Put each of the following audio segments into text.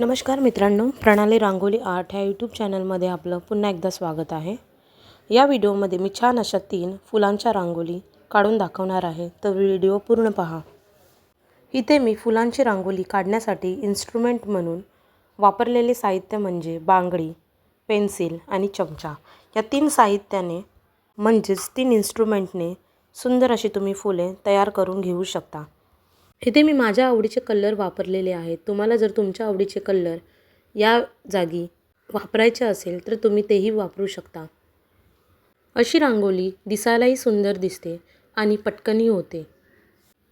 नमस्कार मित्रांनो प्रणाली रांगोली आर्ट ह्या यूट्यूब चॅनलमध्ये आपलं पुन्हा एकदा स्वागत आहे. या व्हिडिओमध्ये मी छान अशा तीन फुलांच्या रांगोळी काढून दाखवणार आहे. तर व्हिडिओ पूर्ण पहा. इथे मी फुलांची रांगोळी काढण्यासाठी इन्स्ट्रुमेंट म्हणून वापरलेले साहित्य म्हणजे बांगडी पेन्सिल आणि चमचा. या तीन साहित्याने म्हणजेच तीन इन्स्ट्रुमेंटने सुंदर अशी तुम्ही फुले तयार करून घेऊ शकता. इथे मी माझ्या आवडीचे कलर वापरलेले आहेत. तुम्हाला जर तुमच्या आवडीचे कलर या जागी वापरायचे असेल तर तुम्ही तेही वापरू शकता. अशी रांगोळी दिसायलाही सुंदर दिसते आणि पटकनही होते.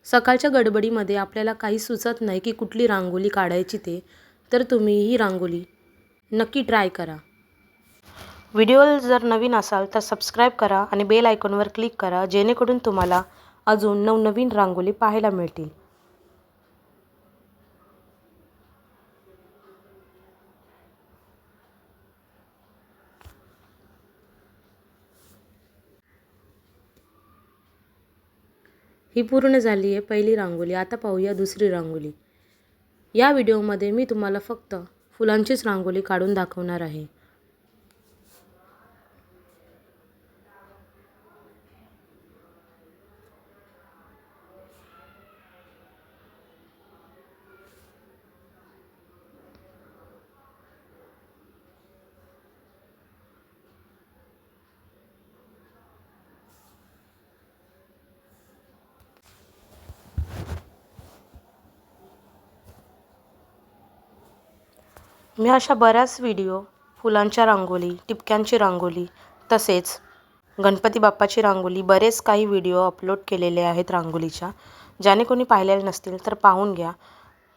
सकाळच्या गडबडीमध्ये आपल्याला काही सुचत नाही की कुठली रांगोळी काढायची ते तर तुम्ही ही रांगोळी नक्की ट्राय करा. व्हिडिओ जर नवीन असाल तर सबस्क्राईब करा आणि बेल आयकॉनवर क्लिक करा जेणेकरून तुम्हाला अजून नवनवीन रांगोळी पाहायला मिळतील. ही पूर्ण झाली आहे पहिली रांगोळी आता पाहूया दुसरी रांगोळी या व्हिडिओमध्ये मी तुम्हाला फक्त फुलांचीच रांगोळी काढून दाखवणार आहे. मी अशा बऱ्याच व्हिडिओ फुलांच्या रांगोळी टिपक्यांची रांगोळी तसेच गणपती बाप्पाची रांगोळी बरेच काही व्हिडिओ अपलोड केलेले आहेत रांगोळीच्या ज्याने कोणी पाहिलेले नसतील तर पाहून घ्या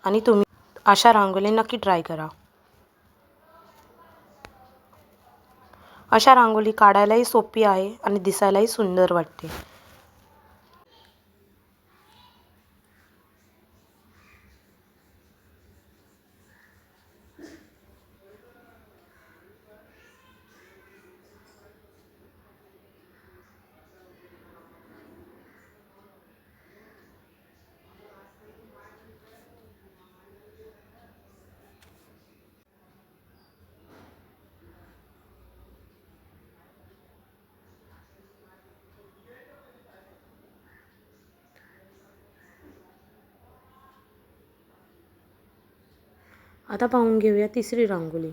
आणि तुम्ही अशा रांगोळी नक्की ट्राय करा. अशा रांगोळी काढायलाही सोपी आहे आणि दिसायलाही सुंदर वाटते. आता पाहून घेऊया तिसरी रांगोळी.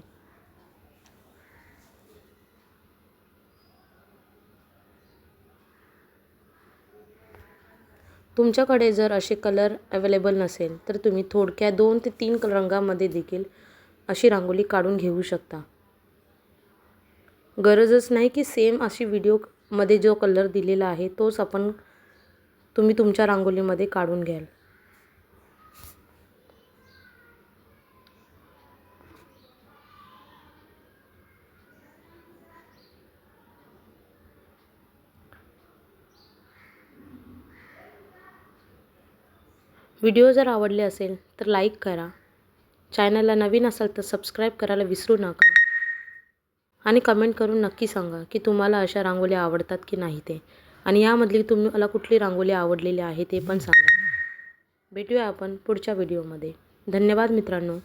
तुमच्याकडे जर असे कलर अवेलेबल नसेल तर तुम्ही थोडक्या दोन ते तीन रंगामध्ये देखील अशी रांगोळी काढून घेऊ शकता. गरजच नाही की सेम अशी व्हिडिओमध्ये जो कलर दिलेला आहे तोच आपण तुम्ही तुमच्या रांगोळीमध्ये काढून घ्याल. व्हिडिओ जर आवडले असेल तर लाईक करा. चॅनलला नवीन असाल तर सबस्क्राईब करायला विसरू नका. आणि कमेंट करून नक्की सांगा की तुम्हाला अशा रांगोळ्या आवडतात की नाही ते. आणि यामधली तुम्हाला कुठली रांगोळी आवडलेली आहे ते पण सांगा. भेटूया आपण पुढच्या व्हिडिओमध्ये. धन्यवाद मित्रांनो.